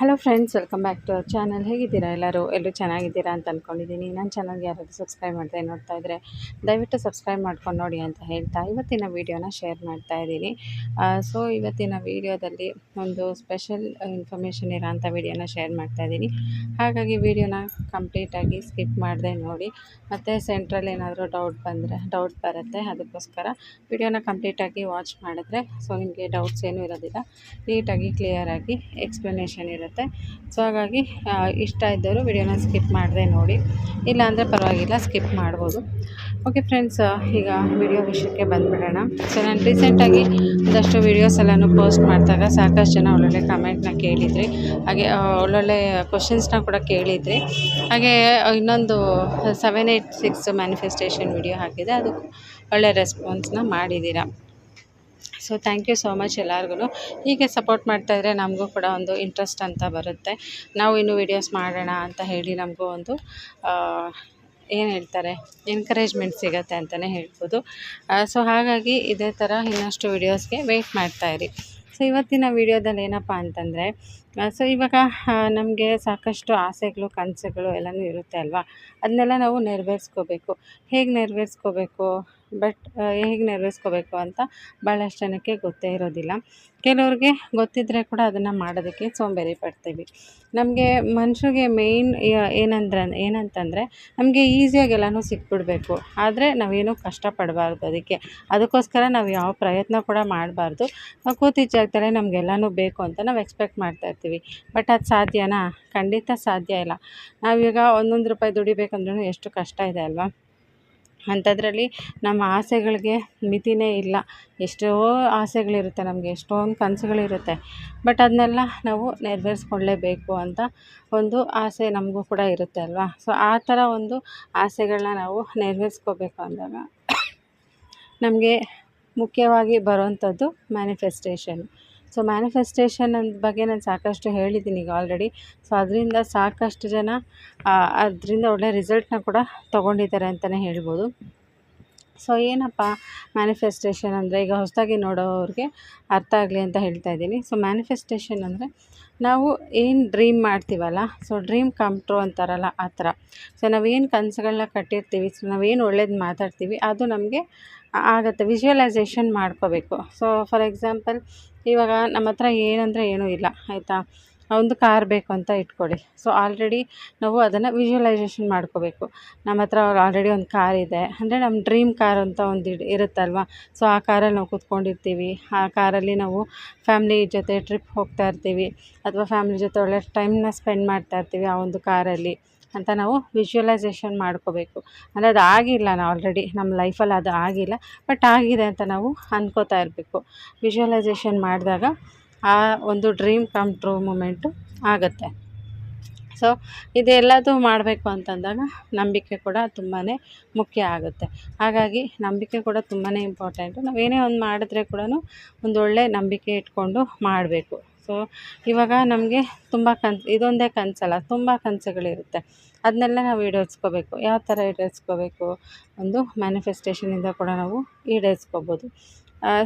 Hello friends welcome back to our channel ಹೇಗಿದ್ದೀರಾ ಎಲ್ಲರೂ? ಎಲ್ಲರೂ ಚೆನ್ನಾಗಿದ್ದೀರಾ ಅಂತ ಅಂದ್ಕೊಂಡಿದ್ದೀನಿ ನನ್ನ ಚಾನಲ್ಗೆ ಯಾರಾದರೂ ಸಬ್ಸ್ಕ್ರೈಬ್ ಮಾಡ್ತಾ ನೋಡ್ತಾ ಇದ್ದರೆ ದಯವಿಟ್ಟು ಸಬ್ಸ್ಕ್ರೈಬ್ ಮಾಡ್ಕೊಂಡು ನೋಡಿ ಅಂತ ಹೇಳ್ತಾ ಇವತ್ತಿನ ವೀಡಿಯೋನ ಶೇರ್ ಮಾಡ್ತಾ ಇದ್ದೀನಿ. ಸೊ ಇವತ್ತಿನ ವೀಡಿಯೋದಲ್ಲಿ ಒಂದು ಸ್ಪೆಷಲ್ ಇನ್ಫಾರ್ಮೇಷನ್ ಇರೋಂಥ ವೀಡಿಯೋನ ಶೇರ್ ಮಾಡ್ತಾ ಇದ್ದೀನಿ. ಹಾಗಾಗಿ ವೀಡಿಯೋನ ಕಂಪ್ಲೀಟಾಗಿ ಸ್ಕಿಪ್ ಮಾಡದೆ ನೋಡಿ. ಮತ್ತು ಸೆಂಟ್ರಲ್ಲಿ ಏನಾದರೂ ಡೌಟ್ ಬಂದರೆ ಡೌಟ್ ಬರುತ್ತೆ, ಅದಕ್ಕೋಸ್ಕರ ವೀಡಿಯೋನ ಕಂಪ್ಲೀಟಾಗಿ ವಾಚ್ ಮಾಡಿದ್ರೆ ಸೊ ನಿಮಗೆ ಡೌಟ್ಸ್ ಏನೂ ಇರೋದಿಲ್ಲ. ನೀಟಾಗಿ ಕ್ಲಿಯರಾಗಿ ಎಕ್ಸ್ಪ್ಲನೇಷನ್ ಇರುತ್ತೆ. ಸೊ ಹಾಗಾಗಿ ಇಷ್ಟ ಇದ್ದವರು ವಿಡಿಯೋನ ಸ್ಕಿಪ್ ಮಾಡದೆ ನೋಡಿ. ಇಲ್ಲ ಅಂದರೆ ಪರವಾಗಿಲ್ಲ, ಸ್ಕಿಪ್ ಮಾಡ್ಬೋದು. ಓಕೆ ಫ್ರೆಂಡ್ಸ್ ಈಗ ವಿಡಿಯೋ ವಿಷಯಕ್ಕೆ ಬಂದುಬಿಡೋಣ. ಸೊ ನಾನು ರೀಸೆಂಟಾಗಿ ಒಂದಷ್ಟು ವೀಡಿಯೋಸ್ ಎಲ್ಲನೂ ಪೋಸ್ಟ್ ಮಾಡಿದಾಗ ಸಾಕಷ್ಟು ಜನ ಒಳ್ಳೊಳ್ಳೆ ಕಮೆಂಟ್ನ ಕೇಳಿದ್ರಿ. ಹಾಗೆ ಒಳ್ಳೊಳ್ಳೆ ಕ್ವಶನ್ಸ್ನ ಕೂಡ ಕೇಳಿದ್ರಿ. ಹಾಗೆ, ಇನ್ನೊಂದು seven eight six manifestation video ಹಾಕಿದೆ. ಅದು ಒಳ್ಳೆ ರೆಸ್ಪಾನ್ಸ್ನ ಮಾಡಿದ್ದೀರಾ. So thank you so much ಎಲ್ಲರಿಗೂ ಹೀಗೆ ಸಪೋರ್ಟ್ ಮಾಡ್ತಾಯಿದ್ರೆ ನಮಗೂ ಕೂಡ ಒಂದು ಇಂಟ್ರೆಸ್ಟ್ ಅಂತ ಬರುತ್ತೆ. ನಾವು ಇನ್ನು ವಿಡಿಯೋಸ್ ಮಾಡೋಣ ಅಂತ ಹೇಳಿ ನಮಗೂ ಒಂದು ಏನು ಹೇಳ್ತಾರೆ ಎನ್ಕರೇಜ್ಮೆಂಟ್ ಸಿಗತ್ತೆ ಅಂತಲೇ ಹೇಳ್ಬೋದು. ಸೊ ಹಾಗಾಗಿ ಇದೇ ಥರ ಇನ್ನಷ್ಟು ವೀಡಿಯೋಸ್ಗೆ ವೆಯ್ಟ್ ಮಾಡ್ತಾಯಿರಿ ಸೊ ಇವತ್ತಿನ ವೀಡಿಯೋದಲ್ಲಿ ಏನಪ್ಪ ಅಂತಂದರೆ ಸೊ ಇವಾಗ ನಮಗೆ ಸಾಕಷ್ಟು ಆಸೆಗಳು, ಕನಸುಗಳು ಎಲ್ಲನೂ ಇರುತ್ತೆ ಅಲ್ವಾ? ಅದನ್ನೆಲ್ಲ ನಾವು ನೆರವೇರಿಸ್ಕೋಬೇಕು. ಹೇಗೆ ನೆರವೇರಿಸ್ಕೋಬೇಕು? ಬಟ್ ಹೇಗೆ ನೆರವೇರಿಸ್ಕೋಬೇಕು ಅಂತ ಭಾಳಷ್ಟು ಜನಕ್ಕೆ ಗೊತ್ತೇ ಇರೋದಿಲ್ಲ. ಕೆಲವ್ರಿಗೆ ಗೊತ್ತಿದ್ದರೆ ಕೂಡ ಅದನ್ನು ಮಾಡೋದಕ್ಕೆ ಸೋಂಬೇರಿ ಪಡ್ತೀವಿ. ನಮಗೆ ಮನುಷ್ಯರಿಗೆ ಮೇಯ್ನ್ ಏನಂದ್ರೆ, ಏನಂತಂದರೆ ನಮಗೆ ಈಸಿಯಾಗಿ ಎಲ್ಲನೂ ಸಿಕ್ಬಿಡಬೇಕು. ಆದರೆ ನಾವೇನೂ ಕಷ್ಟಪಡಬಾರ್ದು ಅದಕ್ಕೆ. ಅದಕ್ಕೋಸ್ಕರ ನಾವು ಯಾವ ಪ್ರಯತ್ನ ಕೂಡ ಮಾಡಬಾರ್ದು. ನಾವು ಕೂತಿದ್ದ ಜಾಗದಲ್ಲೇ ನಮಗೆಲ್ಲನೂ ಬೇಕು ಅಂತ ನಾವು ಎಕ್ಸ್ಪೆಕ್ಟ್ ಮಾಡ್ತಾ ಇರ್ತೀವಿ. ಬಟ್ ಅದು ಸಾಧ್ಯನಾ? ಖಂಡಿತ ಸಾಧ್ಯ ಇಲ್ಲ. ನಾವೀಗ ಒಂದೊಂದು ರೂಪಾಯಿ ದುಡಿಬೇಕಂದ್ರೂ ಎಷ್ಟು ಕಷ್ಟ ಇದೆ ಅಲ್ವಾ? ಅಂಥದ್ರಲ್ಲಿ ನಮ್ಮ ಆಸೆಗಳಿಗೆ ಮಿತಿಯೇ ಇಲ್ಲ. ಎಷ್ಟೋ ಆಸೆಗಳಿರುತ್ತೆ ನಮಗೆ, ಎಷ್ಟೊಂದು ಕನಸುಗಳಿರುತ್ತೆ. ಬಟ್ ಅದನ್ನೆಲ್ಲ ನಾವು ನೆರವೇರಿಸ್ಕೊಳ್ಳೇಬೇಕು ಅಂತ ಒಂದು ಆಸೆ ನಮಗೂ ಕೂಡ ಇರುತ್ತೆ ಅಲ್ವಾ? ಸೊ ಆ ಥರ ಒಂದು ಆಸೆಗಳನ್ನ ನಾವು ನೆರವೇರಿಸ್ಕೋಬೇಕು ಅಂದಾಗ ನಮಗೆ ಮುಖ್ಯವಾಗಿ ಬರೋವಂಥದ್ದು ಮ್ಯಾನಿಫೆಸ್ಟೇಷನ್ ಸೊ ಮ್ಯಾನಿಫೆಸ್ಟೇಷನ್ ಅಂದ ಬಗ್ಗೆ ನಾನು ಸಾಕಷ್ಟು ಹೇಳಿದ್ದೀನಿ ಈಗ ಆಲ್ರೆಡಿ ಸೊ ಅದರಿಂದ ಸಾಕಷ್ಟು ಜನ ಅದರಿಂದ ಒಳ್ಳೆ ರಿಸಲ್ಟ್ನ ಕೂಡ ತೊಗೊಂಡಿದ್ದಾರೆ ಅಂತಲೇ ಹೇಳ್ಬೋದು. ಸೊ ಏನಪ್ಪ ಮ್ಯಾನಿಫೆಸ್ಟೇಷನ್ ಅಂದರೆ ಈಗ ಹೊಸದಾಗಿ ನೋಡೋವ್ರಿಗೆ ಅರ್ಥ ಆಗಲಿ ಅಂತ ಹೇಳ್ತಾ ಇದ್ದೀನಿ. ಸೊ ಮ್ಯಾನಿಫೆಸ್ಟೇಷನ್ ಅಂದರೆ ನಾವು ಏನು ಡ್ರೀಮ್ ಮಾಡ್ತೀವಲ್ಲ? ಸೊ ಡ್ರೀಮ್ ಕಮ್ ಟ್ರೂ ಅಂತಾರಲ್ಲ ಆ ಥರ. ಸೊ ನಾವೇನು ಕನಸುಗಳನ್ನ ಕಟ್ಟಿರ್ತೀವಿ ಸೊ ನಾವೇನು ಒಳ್ಳೇದು ಮಾತಾಡ್ತೀವಿ, ಅದು ನಮಗೆ ಆಗುತ್ತೆ ವಿಜುವಲೈಸೇಷನ್ ಮಾಡ್ಕೋಬೇಕು. ಸೊ ಫಾರ್ ಎಕ್ಸಾಂಪಲ್ ಇವಾಗ ನಮ್ಮ ಹತ್ರ ಏನಂದರೆ ಏನೂ ಇಲ್ಲ, ಆಯಿತಾ? ಒಂದು ಕಾರ್ ಬೇಕು ಅಂತ ಇಟ್ಕೊಳ್ಳಿ. ಸೊ ಆಲ್ರೆಡಿ ನಾವು ಅದನ್ನು ವಿಜುವಲೈಸೇಷನ್ ಮಾಡ್ಕೋಬೇಕು. ನಮ್ಮ ಹತ್ರ ಆಲ್ರೆಡಿ ಒಂದು ಕಾರ್ ಇದೆ. ಅಂದರೆ ನಮ್ಮ ಡ್ರೀಮ್ ಕಾರ್ ಅಂತ ಒಂದು ಇಡ್ ಇರುತ್ತಲ್ವ? ಸೊ ಆ ಕಾರಲ್ಲಿ ನಾವು ಕೂತ್ಕೊಂಡಿರ್ತೀವಿ. ಆ ಕಾರಲ್ಲಿ ನಾವು ಫ್ಯಾಮ್ಲಿ ಜೊತೆ ಟ್ರಿಪ್ ಹೋಗ್ತಾ ಇರ್ತೀವಿ. ಅಥವಾ ಫ್ಯಾಮ್ಲಿ ಜೊತೆ ಒಳ್ಳೆ ಟೈಮ್ನ ಸ್ಪೆಂಡ್ ಮಾಡ್ತಾ ಇರ್ತೀವಿ ಆ ಒಂದು ಕಾರಲ್ಲಿ ಅಂತ ನಾವು ವಿಜುವಲೈಸೇಷನ್ ಮಾಡ್ಕೋಬೇಕು. ಅಂದರೆ ಅದು ಆಗಿಲ್ಲ ನಾವು ಆಲ್ರೆಡಿ ನಮ್ಮ ಲೈಫಲ್ಲಿ ಅದು ಆಗಿಲ್ಲ. ಬಟ್ ಆಗಿದೆ ಅಂತ ನಾವು ಅಂದ್ಕೋತಾ ಇರಬೇಕು. ವಿಜುವಲೈಸೇಷನ್ ಮಾಡಿದಾಗ ಆ ಒಂದು ಡ್ರೀಮ್ ಕಮ್ ಟ್ರೂ ಮೂಮೆಂಟು ಆಗುತ್ತೆ. ಸೊ ಇದೆಲ್ಲದೂ ಮಾಡಬೇಕು ಅಂತಂದಾಗ ನಂಬಿಕೆ ಕೂಡ ತುಂಬಾ ಮುಖ್ಯ ಆಗುತ್ತೆ. ಹಾಗಾಗಿ ನಂಬಿಕೆ ಕೂಡ ತುಂಬಾ ಇಂಪಾರ್ಟೆಂಟು ನಾವೇನೇ ಒಂದು ಮಾಡಿದ್ರೆ ಕೂಡ ಒಂದು ಒಳ್ಳೆ ನಂಬಿಕೆ ಇಟ್ಕೊಂಡು ಮಾಡಬೇಕು. ಸೊ ಇವಾಗ ನಮಗೆ ತುಂಬ ಕನ್ಸು, ಇದೊಂದೇ ಕನಸಲ್ಲ, ತುಂಬ ಕನಸುಗಳಿರುತ್ತೆ. ಅದನ್ನೆಲ್ಲ ನಾವು ಈಡೇರಿಸ್ಕೋಬೇಕು. ಯಾವ ಥರ ಈಡೇರಿಸ್ಕೋಬೇಕು? ಒಂದು ಮ್ಯಾನಿಫೆಸ್ಟೇಷನಿಂದ ಕೂಡ ನಾವು ಈಡೇರಿಸ್ಕೋಬೋದು.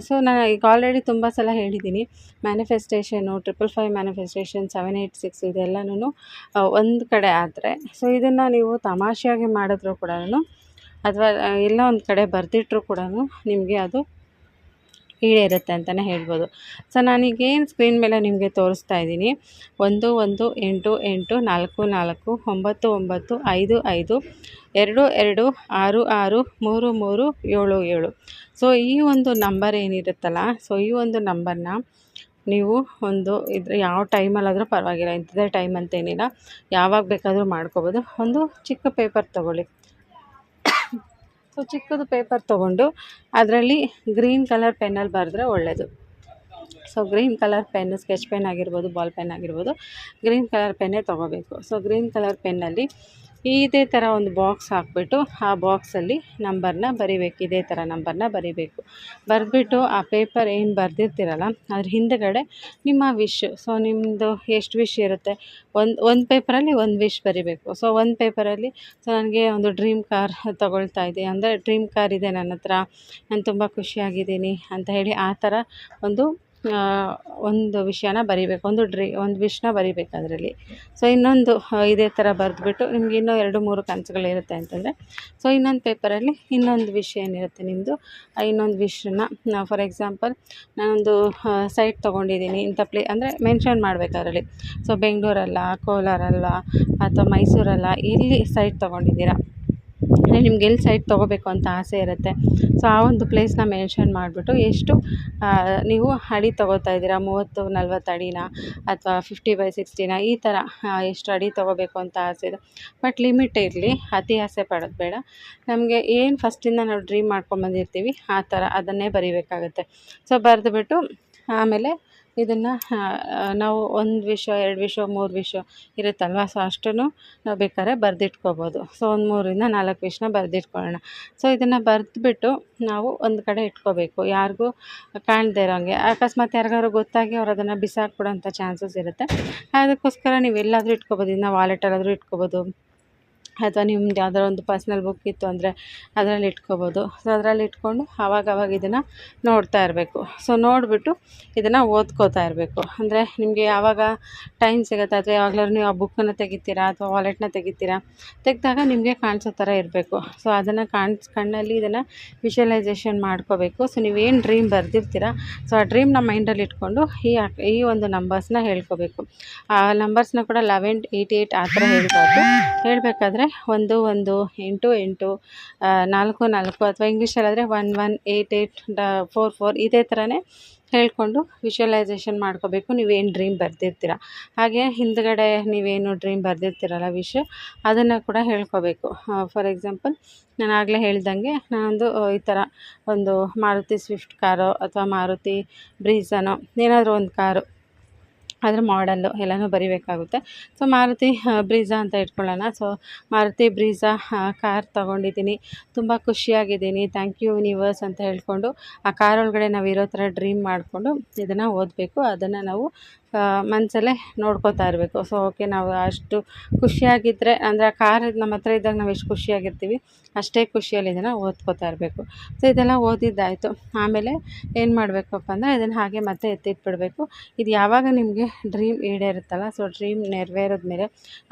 ಸೊ ನಾನು ಈಗ ಆಲ್ರೆಡಿ ತುಂಬ ಸಲ ಹೇಳಿದ್ದೀನಿ manifestation triple five manifestation seven eight six ಇದೆಲ್ಲನೂ ಒಂದು ಕಡೆ ಆದರೆ. ಸೊ ಇದನ್ನು ನೀವು ತಮಾಷೆಯಾಗಿ ಮಾಡಿದ್ರು ಕೂಡ ಅಥವಾ ಎಲ್ಲೋ ಒಂದು ಕಡೆ ಬರೆದಿಟ್ರು ಕೂಡ ನಿಮಗೆ ಅದು ಈಡೇರುತ್ತೆ ಅಂತಲೇ ಹೇಳ್ಬೋದು. ಸೊ ನಾನೀಗೇನು ಸ್ಕ್ರೀನ್ ಮೇಲೆ ನಿಮಗೆ ತೋರಿಸ್ತಾ ಇದ್ದೀನಿ. ಒಂದು ಒಂದು, ಎಂಟು ಎಂಟು, ನಾಲ್ಕು ನಾಲ್ಕು, ಒಂಬತ್ತು ಒಂಬತ್ತು, ಐದು ಐದು, ಎರಡು ಎರಡು, ಆರು ಆರು, ಮೂರು ಮೂರು, ಏಳು ಏಳು. ಸೊ ಈ ಒಂದು ನಂಬರ್ ಏನಿರುತ್ತಲ್ಲ ಸೊ ಈ ಒಂದು ನಂಬರ್ನ ನೀವು ಒಂದು ಇದ್ರ ಯಾವ ಟೈಮಲ್ಲಾದರೂ ಪರವಾಗಿಲ್ಲ, ಇಂಥದ್ದೇ ಟೈಮ್ ಅಂತೇನಿಲ್ಲ, ಯಾವಾಗ ಬೇಕಾದರೂ ಮಾಡ್ಕೋಬೋದು. ಒಂದು ಚಿಕ್ಕ ಪೇಪರ್ ತೊಗೊಳ್ಳಿ. ಸೊ ಚಿಕ್ಕದು ಪೇಪರ್ ತೊಗೊಂಡು ಅದರಲ್ಲಿ ಗ್ರೀನ್ ಕಲರ್ ಪೆನ್ನಲ್ಲಿ ಬರೆದ್ರೆ ಒಳ್ಳೆಯದು so green colour pen sketch pen ಆಗಿರ್ಬೋದು ಬಾಲ್ ಪೆನ್ ಆಗಿರ್ಬೋದು ಗ್ರೀನ್ ಕಲರ್ ಪೆನ್ನೇ ತೊಗೋಬೇಕು. ಸೊ ಗ್ರೀನ್ ಕಲರ್ ಪೆನ್ನಲ್ಲಿ ಇದೇ ಥರ ಒಂದು ಬಾಕ್ಸ್ ಹಾಕ್ಬಿಟ್ಟು ಆ ಬಾಕ್ಸಲ್ಲಿ ನಂಬರ್ನ ಬರಿಬೇಕು. ಇದೇ ಥರ ನಂಬರ್ನ ಬರಿಬೇಕು. ಬರೆದ್ಬಿಟ್ಟು ಆ ಪೇಪರ್ ಏನು ಬರೆದಿರ್ತೀರಲ್ಲ, ಅದ್ರ ಹಿಂದುಗಡೆ ನಿಮ್ಮ ವಿಶ್ ಸೊ ನಿಮ್ಮದು ಎಷ್ಟು ವಿಶ್ ಇರುತ್ತೆ? ಒಂದು ಒಂದು ಪೇಪರಲ್ಲಿ ಒಂದು ವಿಶ್ ಬರಿಬೇಕು. ಸೊ ಒಂದು ಪೇಪರಲ್ಲಿ ಸೊ ನನಗೆ ಒಂದು ಡ್ರೀಮ್ ಕಾರ್ ತೊಗೊಳ್ತಾ ಇದೆ. ಅಂದರೆ ಡ್ರೀಮ್ ಕಾರ್ ಇದೆ ನನ್ನ ಹತ್ರ. ನಾನು ತುಂಬ ಖುಷಿಯಾಗಿದ್ದೀನಿ ಅಂತ ಹೇಳಿ ಆ ಥರ ಒಂದು ಒಂದು ವಿಷಯನ ಬರಿಬೇಕು, ಒಂದು ಡ್ರೀ, ಒಂದು ವಿಶ್ನ ಬರಿಬೇಕು ಅದರಲ್ಲಿ. ಸೊ ಇನ್ನೊಂದು ಇದೇ ಥರ ಬರೆದ್ಬಿಟ್ಟು ನಿಮ್ಗೆ ಇನ್ನೂ ಎರಡು, ಮೂರು ಕನಸುಗಳಿರುತ್ತೆ ಅಂತಂದರೆ ಸೊ ಇನ್ನೊಂದು ಪೇಪರಲ್ಲಿ ಇನ್ನೊಂದು ವಿಷಯ ಏನಿರುತ್ತೆ ನಿಮ್ಮದು ಇನ್ನೊಂದು ವಿಷಯನ ಫಾರ್ ಎಕ್ಸಾಂಪಲ್ ನಾನೊಂದು ಸೈಟ್ ತೊಗೊಂಡಿದ್ದೀನಿ, ಇಂಥ ಪ್ಲೇ ಅಂದರೆ ಮೆನ್ಷನ್ ಮಾಡಬೇಕು ಅದರಲ್ಲಿ. ಸೊ ಬೆಂಗಳೂರಲ್ಲ ಕೋಲಾರಲ್ಲ ಅಥವಾ ಮೈಸೂರಲ್ಲ ಎಲ್ಲಿ ಸೈಟ್ ತೊಗೊಂಡಿದ್ದೀರಾ? ಅಂದರೆ ನಿಮ್ಗೆ ಎಲ್ಲಿ ಸೈಟ್ ತೊಗೋಬೇಕು ಅಂತ ಆಸೆ ಇರುತ್ತೆ. ಸೊ ಆ ಒಂದು ಪ್ಲೇಸ್ನ ಮೆನ್ಷನ್ ಮಾಡಿಬಿಟ್ಟು ಎಷ್ಟು ನೀವು ಅಡಿ ತೊಗೋತಾ ಇದ್ದೀರಾ? ಮೂವತ್ತು, ನಲ್ವತ್ತು ಅಡಿನ ಅಥವಾ ಫಿಫ್ಟಿ ಬೈ ಸಿಕ್ಸ್ಟಿನ ಈ ಥರ ಎಷ್ಟು ಅಡಿ ತೊಗೋಬೇಕು ಅಂತ ಆಸೆ ಇದೆ. ಬಟ್ ಲಿಮಿಟ್ ಇರಲಿ, ಅತಿ ಆಸೆ ಪಡೋದು ಬೇಡ. ನಮಗೆ ಏನು ಫಸ್ಟಿಂದ ನಾವು ಡ್ರೀಮ್ ಮಾಡ್ಕೊಂಬಂದಿರ್ತೀವಿ ಆ ಥರ ಅದನ್ನೇ ಬರಿಬೇಕಾಗುತ್ತೆ. ಸೊ ಬರೆದುಬಿಟ್ಟು ಆಮೇಲೆ ಇದನ್ನು ನಾವು ಒಂದು ವಿಷ, ಎರಡು ವಿಷ, ಮೂರು ವಿಷ ಇರುತ್ತಲ್ವ? ಸೊ ಅಷ್ಟನ್ನು ನಾವು ಬೇಕಾದ್ರೆ ಬರೆದಿಟ್ಕೋಬೋದು. ಸೊ ಒಂದು ಮೂರರಿಂದ ನಾಲ್ಕು ವಿಷಯನ ಬರೆದಿಟ್ಕೊಳ್ಳೋಣ. ಸೊ ಇದನ್ನು ಬರೆದ್ಬಿಟ್ಟು ನಾವು ಒಂದು ಕಡೆ ಇಟ್ಕೋಬೇಕು. ಯಾರಿಗೂ ಕಾಣದೇ ಇರೋಂಗೆ. ಅಕಸ್ಮಾತ್ ಯಾರಿಗಾದ್ರು ಗೊತ್ತಾಗಿ ಅವ್ರು ಅದನ್ನು ಬಿಸಾಕ್ಬಿಡೋಂಥ ಚಾನ್ಸಸ್ ಇರುತ್ತೆ. ಅದಕ್ಕೋಸ್ಕರ ನೀವು ಎಲ್ಲಾದರೂ ಇಟ್ಕೋಬೋದು ಇನ್ನು ವಾಲೆಟಲ್ಲಾದರೂ ಇಟ್ಕೋಬೋದು. ಅಥವಾ ನಿಮ್ದು ಯಾವ್ದಾರ ಒಂದು ಪರ್ಸ್ನಲ್ ಬುಕ್ ಇತ್ತು ಅಂದರೆ ಅದರಲ್ಲಿ ಇಟ್ಕೊಬೋದು. ಸೊ ಅದರಲ್ಲಿ ಇಟ್ಕೊಂಡು ಆವಾಗ ಇದನ್ನು ನೋಡ್ತಾ ಇರಬೇಕು. ಸೊ ನೋಡಿಬಿಟ್ಟು ಇದನ್ನು ಓದ್ಕೋತಾ ಇರಬೇಕು. ಅಂದರೆ ನಿಮಗೆ ಯಾವಾಗ ಟೈಮ್ ಸಿಗುತ್ತೆ, ಅಥವಾ ಯಾವಾಗಲಾದ್ರು ನೀವು ಆ ಬುಕ್ಕನ್ನು ತೆಗಿತೀರಾ, ಅಥವಾ ವಾಲೆಟ್ನ ತೆಗಿತೀರಾ, ತೆಗೆದಾಗ ನಿಮಗೆ ಕಾಣಿಸೋ ಥರ ಇರಬೇಕು. ಸೊ ಅದನ್ನು ಕಾಣಿಸ್, ಕಣ್ಣಲ್ಲಿ ಇದನ್ನು ವಿಷುವಲೈಸೇಷನ್ ಮಾಡ್ಕೋಬೇಕು. ಸೊ ನೀವೇನು ಡ್ರೀಮ್ ಬರೆದಿರ್ತೀರ ಸೊ ಆ ಡ್ರೀಮ್ನ ಮೈಂಡಲ್ಲಿ ಇಟ್ಕೊಂಡು ಈ ಈ ಒಂದು ನಂಬರ್ಸ್ನ ಹೇಳ್ಕೋಬೇಕು. ಆ ನಂಬರ್ಸ್ನ ಕೂಡ ಲೆವೆನ್, ಏಯ್ಟಿ, ಏಯ್ಟ್ ಆ ಥರ ಹೇಳ್ಬಾರ್ದು. ಹೇಳಬೇಕಾದ್ರೆ ಒಂದು ಒಂದು, ಎಂಟು ಎಂಟು ನಾಲ್ಕು ನಾಲ್ಕು ಅಥವಾ ಇಂಗ್ಲೀಷಲ್ಲಾದರೆ ಒನ್ ಒನ್ ಏಯ್ಟ್ ಏಯ್ಟ್ ಡ ಫೋರ್ ಫೋರ್ ಇದೇ ಥರನೇ ಹೇಳಿಕೊಂಡು ವಿಷುವಲೈಸೇಷನ್ ಮಾಡ್ಕೋಬೇಕು. ನೀವೇನು ಡ್ರೀಮ್ ಬರೆದಿರ್ತೀರ? ಹಾಗೆ ಹಿಂದ್ಗಡೆ ನೀವೇನು ಡ್ರೀಮ್ ಬರೆದಿರ್ತೀರಲ್ಲ ವಿಷ ಅದನ್ನು ಕೂಡ ಹೇಳ್ಕೋಬೇಕು. ಫಾರ್ ಎಕ್ಸಾಂಪಲ್ ನಾನು ಆಗಲೇ ಹೇಳ್ದಂಗೆ ನಾನೊಂದು ಈ ಥರ ಒಂದು ಮಾರುತಿ ಸ್ವಿಫ್ಟ್ ಕಾರೋ ಅಥವಾ ಮಾರುತಿ ಬ್ರೀಝನೋ ಏನಾದರೂ ಒಂದು ಕಾರು ಅದ್ರ ಮಾಡಲ್ಲು ಎಲ್ಲನೂ ಬರಿಬೇಕಾಗುತ್ತೆ. ಸೊ ಮಾರುತಿ ಬ್ರೀಝಾ ಅಂತ ಇಟ್ಕೊಳ್ಳೋಣ. ಸೊ ಮಾರುತಿ, ಬ್ರೀಜಾ ಕಾರ್ ತೊಗೊಂಡಿದ್ದೀನಿ. ತುಂಬ ಖುಷಿಯಾಗಿದ್ದೀನಿ. ಥ್ಯಾಂಕ್ ಯು ಯೂನಿವರ್ಸ್ ಅಂತ ಹೇಳ್ಕೊಂಡು ಆ ಕಾರ್ ಒಳಗಡೆ ನಾವು ಇರೋ ಥರ ಡ್ರೀಮ್ ಮಾಡಿಕೊಂಡು ಇದನ್ನು ಓದಬೇಕು. ಅದನ್ನು ನಾವು ಮನಸಲ್ಲೇ ನೋಡ್ಕೋತಾ ಇರಬೇಕು. ಸೊ ಓಕೆ ನಾವು ಅಷ್ಟು ಖುಷಿಯಾಗಿದ್ದರೆ ಅಂದರೆ ಆ ಕಾರ್ ನಮ್ಮ ಹತ್ರ ಇದ್ದಾಗ ನಾವು ಎಷ್ಟು ಖುಷಿಯಾಗಿರ್ತೀವಿ, ಅಷ್ಟೇ ಖುಷಿಯಲ್ಲಿ ಇದನ್ನು ಓದ್ಕೋತಾ ಇರಬೇಕು. ಸೊ ಇದೆಲ್ಲ ಓದಿದ್ದಾಯಿತು. ಆಮೇಲೆ ಏನು ಮಾಡಬೇಕಪ್ಪ ಅಂದರೆ ಇದನ್ನು ಹಾಗೆ ಮತ್ತೆ ಎತ್ತಿಟ್ಬಿಡಬೇಕು. ಇದು ಯಾವಾಗ ನಿಮಗೆ ಡ್ರೀಮ್ ಈಡೇರುತ್ತಲ್ಲ ಸೊ ಡ್ರೀಮ್ ನೆರವೇರಿದ ಮೇಲೆ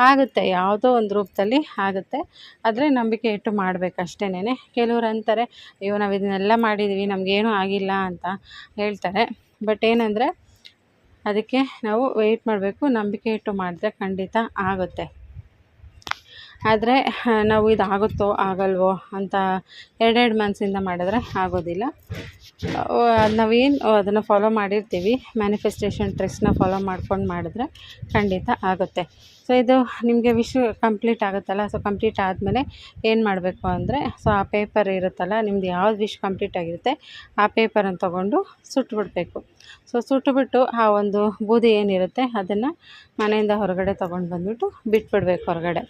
ಆಗುತ್ತೆ. ಯಾವುದೋ ಒಂದು ರೂಪದಲ್ಲಿ ಆಗುತ್ತೆ. ಆದರೆ ನಂಬಿಕೆ ಇಟ್ಟು ಮಾಡಬೇಕು ಅಷ್ಟೇನೆ ಕೆಲವ್ರು ಅಂತಾರೆ, ಅಯ್ಯೋ, ನಾವು ಇದನ್ನೆಲ್ಲ ಮಾಡಿದ್ದೀವಿ ನಮಗೇನೂ ಆಗಿಲ್ಲ ಅಂತ ಹೇಳ್ತಾರೆ. ಬಟ್ ಏನಂದರೆ ಅದಕ್ಕೆ ನಾವು ವೆಯ್ಟ್ ಮಾಡಬೇಕು. ನಂಬಿಕೆ ಇಟ್ಟು ಮಾಡಿದ್ರೆ ಖಂಡಿತ ಆಗುತ್ತೆ. ಆದರೆ ನಾವು ಇದು ಆಗುತ್ತೋ ಆಗಲ್ವೋ ಅಂತ ಎರಡೆರಡು ಮನಸ್ಸಿಂದ ಮಾಡಿದ್ರೆ ಆಗೋದಿಲ್ಲ. ನಾವೇನು ಅದನ್ನು ಫಾಲೋ ಮಾಡಿರ್ತೀವಿ. ಮ್ಯಾನಿಫೆಸ್ಟೇಷನ್ ಟ್ರಿಕ್ಸ್ನ ಫಾಲೋ ಮಾಡ್ಕೊಂಡು ಮಾಡಿದ್ರೆ ಖಂಡಿತ ಆಗುತ್ತೆ. ಸೊ ಇದು ನಿಮಗೆ ವಿಶ್ ಕಂಪ್ಲೀಟ್ ಆಗುತ್ತಲ್ಲ? ಸೊ ಕಂಪ್ಲೀಟ್ ಆದಮೇಲೆ ಏನು ಮಾಡಬೇಕು ಅಂದರೆ ಸೊ ಆ ಪೇಪರ್ ಇರುತ್ತಲ್ಲ, ನಿಮ್ದು ಯಾವ್ದು ವಿಶ್ ಕಂಪ್ಲೀಟ್ ಆಗಿರುತ್ತೆ, ಆ ಪೇಪರನ್ನು ತೊಗೊಂಡು ಸುಟ್ಬಿಡ್ಬೇಕು. ಸೊ ಸುಟ್ಟುಬಿಟ್ಟು ಆ ಒಂದು ಬೂದಿ ಏನಿರುತ್ತೆ, ಅದನ್ನು ಮನೆಯಿಂದ ಹೊರಗಡೆ ತೊಗೊಂಡು ಬಂದುಬಿಟ್ಟು ಬಿಟ್ಬಿಡ್ಬೇಕು ಹೊರಗಡೆ.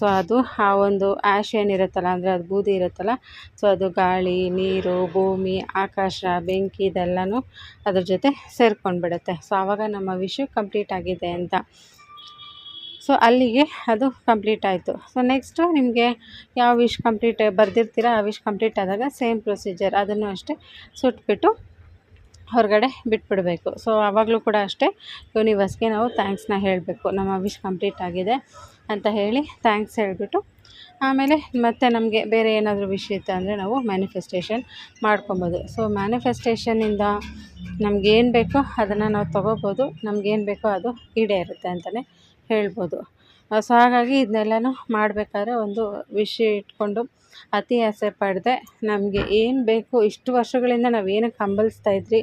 ಸೊ ಅದು ಆ ಒಂದು ಆಶ್ ಏನಿರುತ್ತಲ್ಲ ಅಂದರೆ ಅದು ಬೂದಿ ಇರುತ್ತಲ್ಲ, ಸೊ ಅದು ಗಾಳಿ, ನೀರು, ಭೂಮಿ, ಆಕಾಶ, ಬೆಂಕಿ ಇದೆಲ್ಲನೂ ಅದ್ರ ಜೊತೆ ಸೇರ್ಕೊಂಡ್ಬಿಡುತ್ತೆ. ಸೊ ಆವಾಗ ನಮ್ಮ ವಿಷು ಕಂಪ್ಲೀಟ್ ಆಗಿದೆ ಅಂತ. ಸೊ ಅಲ್ಲಿಗೆ ಅದು ಕಂಪ್ಲೀಟ್ ಆಯಿತು. ಸೊ ನೆಕ್ಸ್ಟು ನಿಮಗೆ ಯಾವ ವಿಶ್ ಕಂಪ್ಲೀಟ್ ಬರೆದಿರ್ತೀರ, ಆ ವಿಶ್ ಕಂಪ್ಲೀಟ್ ಆದಾಗ ಸೇಮ್ ಪ್ರೊಸೀಜರ್ ಅದನ್ನು ಅಷ್ಟೇ ಸುಟ್ಬಿಟ್ಟು ಹೊರಗಡೆ ಬಿಟ್ಬಿಡಬೇಕು. ಸೊ ಆವಾಗಲೂ ಕೂಡ ಅಷ್ಟೇ ಯೂನಿವರ್ಸ್ಗೆ ನಾವು ಥ್ಯಾಂಕ್ಸ್ನ ಹೇಳಬೇಕು. ನಮ್ಮ ವಿಶ್ ಕಂಪ್ಲೀಟ್ ಆಗಿದೆ ಅಂತ ಹೇಳಿ ಥ್ಯಾಂಕ್ಸ್ ಹೇಳಿಬಿಟ್ಟು ಆಮೇಲೆ ಮತ್ತೆ ನಮಗೆ ಬೇರೆ ಏನಾದರೂ ವಿಷಯ ಇತ್ತು ಅಂದರೆ ನಾವು ಮ್ಯಾನಿಫೆಸ್ಟೇಷನ್ ಮಾಡ್ಕೊಬೋದು. ಸೊ ಮ್ಯಾನಿಫೆಸ್ಟೇಷನಿಂದ ನಮಗೇನು ಬೇಕೋ ಅದನ್ನು ನಾವು ತೊಗೋಬೋದು. ನಮಗೇನು ಬೇಕೋ ಅದು ಈಡೇರುತ್ತೆ ಅಂತಲೇ ಹೇಳ್ಬೋದು. ಸೊ ಹಾಗಾಗಿ ಇದನ್ನೆಲ್ಲನೂ ಮಾಡಬೇಕಾದ್ರೆ ಒಂದು ವಿಷಯ ಇಟ್ಕೊಂಡು ಅತಿ ಆಸೆ ಪಡದೆ. ನಮಗೆ ಏನು ಬೇಕು, ಇಷ್ಟು ವರ್ಷಗಳಿಂದ ನಾವು ಏನಕ್ಕೆ ಹಂಬಲಿಸ್ತಾ ಇದ್ರಿ,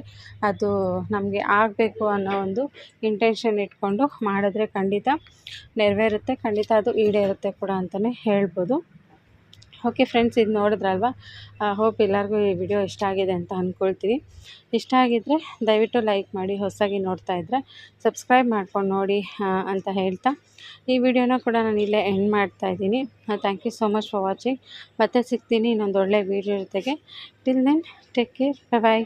ಅದು ನಮಗೆ ಆಗಬೇಕು ಅನ್ನೋ ಒಂದು ಇಂಟೆನ್ಷನ್ ಇಟ್ಕೊಂಡು ಮಾಡಿದ್ರೆ ಖಂಡಿತ ನೆರವೇರುತ್ತೆ. ಖಂಡಿತ ಅದು ಈಡೇರುತ್ತೆ ಕೂಡ ಅಂತಲೇ ಹೇಳ್ಬೋದು. ಓಕೆ ಫ್ರೆಂಡ್ಸ್ ಇದು ನೋಡಿದ್ರಲ್ವ? ಹೋಪ್ ಎಲ್ಲರಿಗೂ ಈ ವಿಡಿಯೋ ಇಷ್ಟ ಆಗಿದೆ ಅಂತ ಅಂದ್ಕೊಳ್ತೀವಿ ಇಷ್ಟ ಆಗಿದ್ದರೆ ದಯವಿಟ್ಟು ಲೈಕ್ ಮಾಡಿ, ಹೊಸದಾಗಿ ನೋಡ್ತಾ ಇದ್ದರೆ ಸಬ್ಸ್ಕ್ರೈಬ್ ಮಾಡ್ಕೊಂಡು ನೋಡಿ ಅಂತ ಹೇಳ್ತಾ. ಈ ವಿಡಿಯೋನ ಕೂಡ ನಾನು ಇಲ್ಲೇ ಎಂಡ್ ಮಾಡ್ತಾ ಇದ್ದೀನಿ. Thank you so much for watching ಮತ್ತೆ ಸಿಗ್ತೀನಿ ಇನ್ನೊಂದು ಒಳ್ಳೆ ವಿಡಿಯೋ ಜೊತೆಗೆ. Till then take care bye